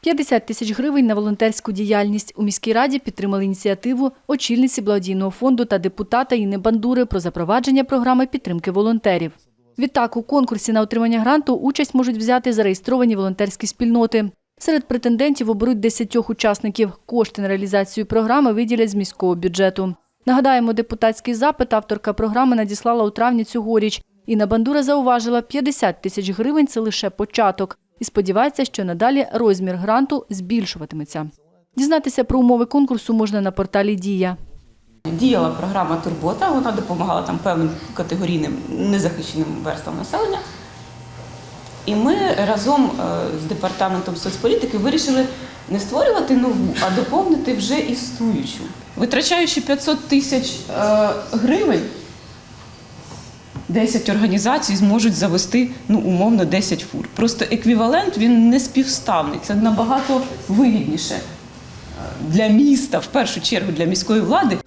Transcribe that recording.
50 тисяч гривень на волонтерську діяльність. У міській раді підтримали ініціативу очільниці благодійного фонду та депутата Інни Бандури про запровадження програми підтримки волонтерів. Відтак, у конкурсі на отримання гранту участь можуть взяти зареєстровані волонтерські спільноти. Серед претендентів оберуть 10 учасників. Кошти на реалізацію програми виділять з міського бюджету. Нагадаємо, депутатський запит авторка програми надіслала у травні цьогоріч. Інна Бандура зауважила, 50 тисяч гривень – це лише початок. І сподівається, що надалі розмір гранту збільшуватиметься. Дізнатися про умови конкурсу можна на порталі «Дія». Діяла програма Турбота, вона допомагала там певним категорійним незахищеним верствам населення. І ми разом е, з департаментом соцполітики вирішили не створювати нову, а доповнити вже існуючу. Витрачаючи 500 тисяч е, гривень, 10 організацій зможуть завести ну, умовно 10 фур. Просто еквівалент він не співставний. Це набагато вигідніше е, для міста, в першу чергу для міської влади.